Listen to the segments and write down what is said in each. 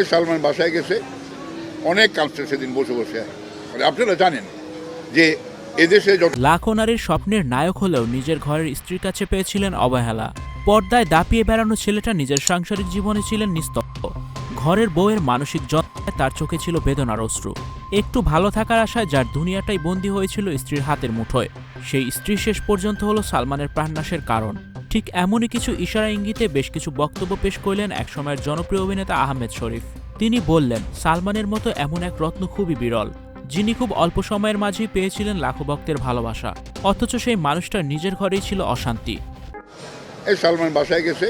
এই সালমান বাসায় গেছে। অনেক কাঁদছে সেদিন বসে বসে। মানে আপনারা জানেন যে এদেশে লাখো নারীর স্বপ্নের নায়ক হলেও নিজের ঘরের স্ত্রীর কাছে পেয়েছিলেন অবহেলা। পর্দায় দাপিয়ে বেড়ানো ছেলেটা নিজের সাংসারিক জীবনে ছিলেন নিস্তব্ধ। ঘরের বউয়ের মানসিক যত্নে তার চোখে ছিল বেদনার অশ্রু। একটু ভালো থাকার আশায় যার দুনিয়াটাই বন্দী হয়েছিল স্ত্রীর হাতের মুঠোয়। সেই স্ত্রী শেষ পর্যন্ত হলো সালমানের প্রাণনাশের কারণ। ঠিক এমনই কিছু ইশারা ইঙ্গিতে বেশ কিছু বক্তব্য পেশ করলেন একসময়ের জনপ্রিয় অভিনেতা আহমেদ শরীফ। তিনি বললেন সালমানের মতো এমন এক রত্ন খুবই বিরল যিনি খুব অল্প সময়ের মাঝেই পেয়েছিলেন লাখো ভক্তের ভালোবাসা। অথচ সেই মানুষটার নিজের ঘরেই ছিল অশান্তি। এই সালমান বাসায় গেছে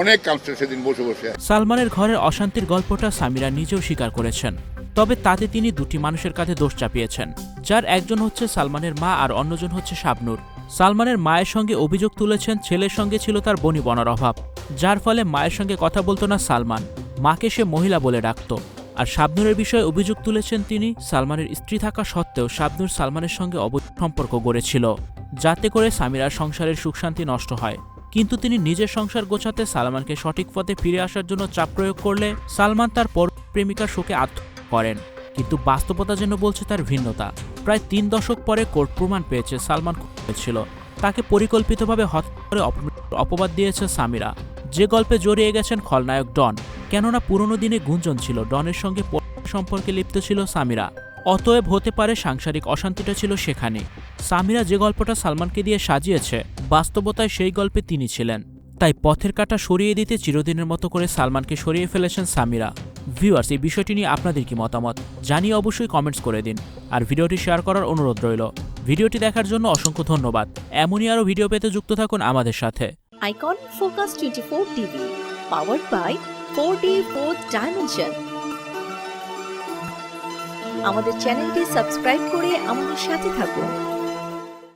অনেক কাঁদছে সেদিন বসে বসে। সালমানের ঘরের অশান্তির গল্পটা সামিরা নিজেও স্বীকার করেছেন তবে তাতে তিনি দুটি মানুষের কাছে দোষ চাপিয়েছেন যার একজন হচ্ছে সালমানের মা আর অন্যজন হচ্ছে শাবনুর। সালমানের মায়ের সঙ্গে অভিযোগ তুলেছেন ছেলের সঙ্গে ছিল তার বনি বনার অভাব, যার ফলে মায়ের সঙ্গে কথা বলতো না সালমান। মাকে সে মহিলা বলে ডাকত। আর শাবনুরের বিষয়ে অভিযোগ তুলেছেন তিনি, সালমানের স্ত্রী থাকা সত্ত্বেও শাবনুর সালমানের সঙ্গে অবৈধ সম্পর্ক গড়েছিল, যাতে করে সামিরার সংসারের সুখ শান্তি নষ্ট হয়। কিন্তু তিনি নিজের সংসার গোছাতে সালমানকে সঠিক পথে ফিরে আসার জন্য চাপ প্রয়োগ করলে সালমান তার পর প্রেমিকার শোকে আত্মহত্যা করেন। কিন্তু বাস্তবতা যেন বলছে তার ভিন্নতা। প্রায় তিন দশক পরে কোর্ট প্রমাণ পেয়েছে সালমান ছিল। তাকে পরিকল্পিতভাবে হত্যা করে অপবাদ দিয়েছে সামিরা। যে গল্পে জড়িয়ে গেছেন খলনায়ক ডন। কেননা পুরনো দিনে গুঞ্জন ছিল, ডনের সঙ্গে সম্পর্কে লিপ্ত ছিল সামিরা। অতএব হতে পারে সাংসারিক অশান্তিটা ছিল সেখানে। সামিরা যে গল্পটা সালমানকে দিয়ে সাজিয়েছে, বাস্তবতায় সেই গল্পে তিনি ছিলেন। তাই পথের কাটা সরিয়ে দিতে চিরদিনের মতো করে সালমানকে সরিয়ে ফেলেছেন সামিরা। ভিউয়ার্স এই বিষয়টি নিয়ে আপনাদের কি মতামত? জানিয়ে অবশ্যই কমেন্টস করে দিন। আর ভিডিওটি শেয়ার করার অনুরোধ রইল। ভিডিওটি দেখার জন্য অসংখ্য ধন্যবাদ। এমনই আরও ভিডিও পেতে যুক্ত থাকুন আমাদের সাথে। Icon Focus 24 TV, powered by 4D 4th Dimension. আমাদের চ্যানেলটি সাবস্ক্রাইব করে আমাদের সাথে থাকুন।